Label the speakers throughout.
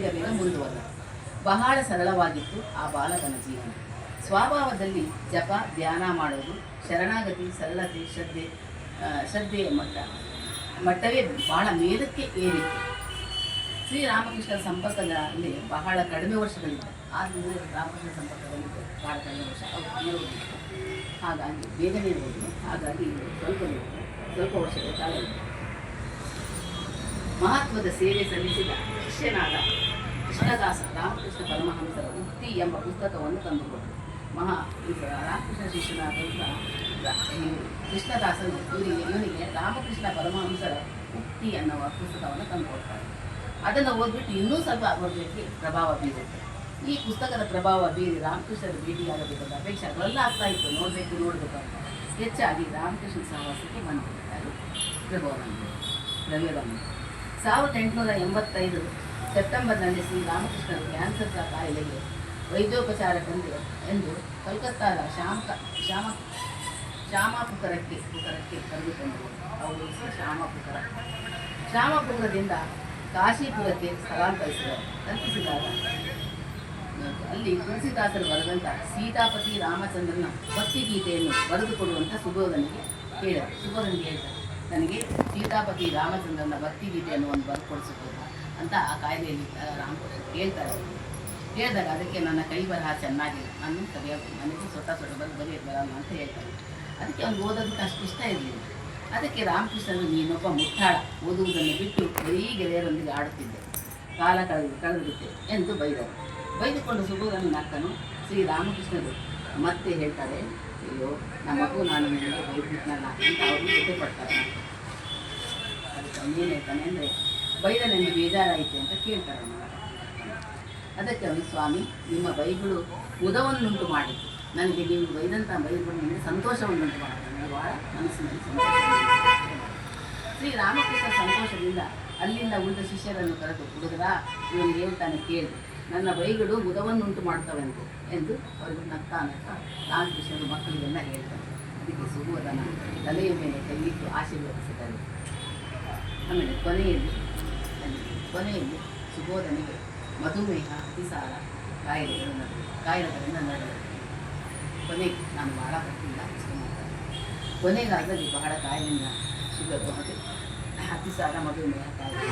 Speaker 1: ಬೇಗ ಮುಂದುವರೆದ. ಬಹಳ ಸರಳವಾಗಿತ್ತು ಆ ಬಾಲಕನ ಜೀವನ. ಸ್ವಭಾವದಲ್ಲಿ ಜಪ, ಧ್ಯಾನ ಮಾಡುವುದು, ಶರಣಾಗತಿ ಸರಳತೆ ಶ್ರದ್ಧೆ ಶ್ರದ್ಧೆಯ ಮಟ್ಟ. ಮಟ್ಟವೇ ಬಹಳ ಮೇಲಕ್ಕೆ ಏರಿತ್ತು. ಶ್ರೀರಾಮಕೃಷ್ಣ ಸಂಪರ್ಕದಲ್ಲಿ ಬಹಳ ಕಡಿಮೆ ವರ್ಷಗಳಿದ್ದ ಆದ್ದರಿಂದ ರಾಮಕೃಷ್ಣ ಸಂಪರ್ಕದಲ್ಲಿ ಬಹಳ ಕಡಿಮೆ ವರ್ಷ. ಅವರು ಹಾಗಾಗಿ ಬೇಗನೆ ಇರಬಹುದು ಹಾಗಾಗಿ ಸ್ವಲ್ಪ ಸ್ವಲ್ಪ ವರ್ಷಗಳ ಕಾಲ. ಮಹತ್ವದ ಸೇವೆ ಸಲ್ಲಿಸಿದ ಶಿಷ್ಯನಾದ ಕೃಷ್ಣದಾಸ ರಾಮಕೃಷ್ಣ ಪರಮಹಂಸರ ಉಕ್ತಿ ಎಂಬ ಪುಸ್ತಕವನ್ನು ತಂದುಕೊಟ್ಟರು. ಮಹಾ ರಾಮಕೃಷ್ಣ ಶಿಷ್ಯನಾದಂಥ ಕೃಷ್ಣದಾಸನು ಇವರಿಗೆ ಇವನಿಗೆ ರಾಮಕೃಷ್ಣ ಪರಮಹಂಸರ ಮುಕ್ತಿ ಅನ್ನುವ ಪುಸ್ತಕವನ್ನು ತಂದುಕೊಡ್ತಾರೆ. ಅದನ್ನು ಓದ್ಬಿಟ್ಟು ಇನ್ನೂ ಸ್ವಲ್ಪ ಓದಲಿಕ್ಕೆ ಪ್ರಭಾವ ಬೀರುತ್ತೆ. ಈ ಪುಸ್ತಕದ ಪ್ರಭಾವ ಬೀರಿ ರಾಮಕೃಷ್ಣರ ಭೇಟಿಯಾಗಬೇಕಾದ ಅಪೇಕ್ಷೆ ಅದೆಲ್ಲ ಆಗ್ತಾ ಇತ್ತು. ನೋಡಬೇಕು ನೋಡಬೇಕು ಅಂತ. ಹೆಚ್ಚಾಗಿ ರಾಮಕೃಷ್ಣ ಸಹವಾಸಕ್ಕೆ ಬಂದಿದ್ದಾರೆ ಪ್ರಭಾವ ಸಾವಿರದ ಎಂಟುನೂರ ಎಂಬತ್ತೈದು ಸೆಪ್ಟೆಂಬರ್ನಲ್ಲಿ ಶ್ರೀ ರಾಮಕೃಷ್ಣನ ಕ್ಯಾನ್ಸರ್ ಕಾಯಿಲೆಗೆ ವೈದ್ಯೋಪಚಾರ ತಂದೆ ಎಂದು ಕಲ್ಕತ್ತಾದ ಶ್ಯಾಮ ಶ್ಯಾಮ ಶ್ಯಾಮಪುಕರಕ್ಕೆ ಪುಕರಕ್ಕೆ ಕರೆದುಕೊಂಡರು. ಅವರು ಹೆಸರು ಶ್ಯಾಮಾಪುಕರ ಶ್ಯಾಮಪುರದಿಂದ ಕಾಶಿಪುರಕ್ಕೆ ಸ್ಥಳಾಂತರಿಸಿದರು. ತಲುಪಿಸಿದಾಗ ಅಲ್ಲಿ ತುಳಸಿದಾಸರು ಬರೆದಂಥ ಸೀತಾಪತಿ ರಾಮಚಂದ್ರನ ಭಕ್ತಿ ಗೀತೆಯನ್ನು ಬರೆದುಕೊಡುವಂಥ ಸುಬೋಧನಿಗೆ ಹೇಳಿದರು ಸುಬೋಧನಿಗೆ ಹೇಳ್ತಾರೆ ನನಗೆ ಸೀತಾಪತಿ ರಾಮಚಂದ್ರನ ಭಕ್ತಿ ಅನ್ನೋ ಒಂದು ಬರೆದುಕೊಡಿಸಬಹುದು ಅಂತ ಆ ಕಾಯಿಲೆಯಲ್ಲಿ ರಾಮ ಹೇಳ್ತಾರೆ ಹೇಳಿದಾಗ ಅದಕ್ಕೆ ನನ್ನ ಕೈ ಬರಹ ಚೆನ್ನಾಗಿಲ್ಲ ನಾನು ಸರಿಯಾಗಿ ನನಗೆ ಸ್ವತಃ ಸ್ವತಃ ಬರೆದು ಬರೆಯೋದು ಬರಲ್ಲ ಅಂತ ಹೇಳ್ತಾರೆ ಅದಕ್ಕೆ ಅವ್ನು ಓದೋದಕ್ಕೆ ಅಷ್ಟು ಇಷ್ಟ ಇರಲಿಲ್ಲ. ಅದಕ್ಕೆ ರಾಮಕೃಷ್ಣನು, ನೀನೊಬ್ಬ ಮುಟ್ಟಾಳ, ಓದುವುದನ್ನು ಬಿಟ್ಟು ಬರೀ ಗೆಳೆಯರೊಂದಿಗೆ ಆಡುತ್ತಿದ್ದೆ. ಕಾಲ ಕಳೆದು ಕಳೆದಿರುತ್ತೆ ಎಂದು ಬೈದರು ಬೈದುಕೊಂಡು ಸುಬೋಧನ ನಕ್ಕನು ಶ್ರೀ ರಾಮಕೃಷ್ಣರು ಮತ್ತೆ ಹೇಳ್ತಾರೆ, ಅಯ್ಯೋ, ನಮ್ಮ ನಾನು ನಿಮಗೆ ಬೈದ್ಬಿಟ್ನಲ್ಲ ಅಂತ ಅವರು ಜೊತೆ ಪಡ್ತಾರೆ ಅದಕ್ಕೆ ಏನು ಹೇಳ್ತಾನೆ ಅಂದರೆ ಬೈದ ನನಗೆ ಬೇಜಾರಾಯಿತು ಅಂತ ಕೇಳ್ತಾರೆ. ಅದಕ್ಕೆ ಅವನು, ಸ್ವಾಮಿ, ನಿಮ್ಮ ಬೈಗಳು ಮುದವನ್ನುಂಟು ಮಾಡಿತು ನನಗೆ ನೀವು ಬೈದಂಥ ಬೈಗಳು ನನಗೆ ಸಂತೋಷವನ್ನುಂಟು ಮಾಡಿತು ನನಗೆ ಭಾಳ ಮನಸ್ಸಿನಲ್ಲಿ ಸಂತೋಷ ಶ್ರೀ ರಾಮಕೃಷ್ಣ ಸಂತೋಷದಿಂದ ಅಲ್ಲಿಂದ ಉಳಿದ ಶಿಷ್ಯರನ್ನು ಕರೆದು, ಹುಡುಗರ, ಇವನು ಹೇಳ್ತಾನೆ ಕೇಳಿ. ನನ್ನ ಬೈಗಳು ಮುದವನ್ನುಂಟು ಅಂತ ಎಂದು ಅವರಿಗೆ ನಗ್ತಾ ನಗ್ತಾ ರಾಮಕೃಷ್ಣರು ಮಕ್ಕಳಿಗೆಲ್ಲ ಹೇಳ್ತಾರೆ ಅದಕ್ಕೆ ಸುಬೋಧನ ತಲೆಯ ಮೇಲೆ ಕೈಯಿಟ್ಟು ಆಶೀರ್ವದಿಸಿದ್ದಾರೆ ಆಮೇಲೆ ಕೊನೆಯಲ್ಲಿ ಕೊನೆಯಲ್ಲಿ ಸುಬೋಧನಿಗೆ ಮಧುಮೇಹ, ಅತಿಸಾರ ಕಾಯಿಲೆಗಳು ನಡೆದು ಕಾಯಿಲೆಗಳನ್ನು ನಡೆದ ಕೊನೆಗೆ ನಾನು ಬಹಳ ಬರ್ತಿಲ್ಲ ಕೊನೆಗಾಗಲಿ ಬಹಳ ಕಾಯಿಲೆಯಿಂದ ಶುಗರು ಅದು ಅತಿಸಾರ, ಮಧುಮೇಹ ಕಾಯಿಲೆ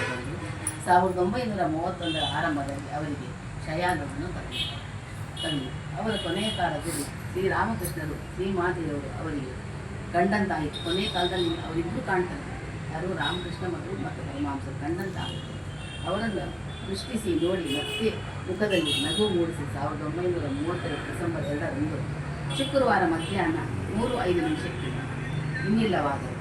Speaker 1: ಸಾವಿರದ ಒಂಬೈನೂರ ಮೂವತ್ತೊಂದರ ಆರಂಭದಲ್ಲಿ ಅವರಿಗೆ ಕ್ಷಯಾನವನ್ನು ತಂದರು ತಂದು ಅವರ ಕೊನೆಯ ಕಾಲದಲ್ಲಿ ಶ್ರೀರಾಮಕೃಷ್ಣರು ಶ್ರೀಮಾತೆಯವರು ಅವರಿಗೆ ಗಂಡಂತಾಯಿತು ಕೊನೆಯ ಕಾಲದಲ್ಲಿ ಅವರಿಬ್ಬರು ಕಾಣ್ತಾರೆ. ಯಾರು? ರಾಮಕೃಷ್ಣ ಮತ್ತು ಮತ್ತು ಪರಮಾಂಸರು ಕಂಡಂತಾಗುತ್ತೆ ಅವರನ್ನು ಸೃಷ್ಟಿಸಿ ನೋಡಿ ಮತ್ತೆ ಮುಖದಲ್ಲಿ ನಗು ಮೂಡಿಸಿ ಸಾವಿರದ ಒಂಬೈನೂರ ಮೂವತ್ತೆರಡು ಡಿಸೆಂಬರ್ ಎರಡರಂದು ಶುಕ್ರವಾರ ಮಧ್ಯಾಹ್ನ ಮೂರು ಐದು ನಿಮಿಷಕ್ಕೆ ಇನ್ನಿಲ್ಲವಾದರು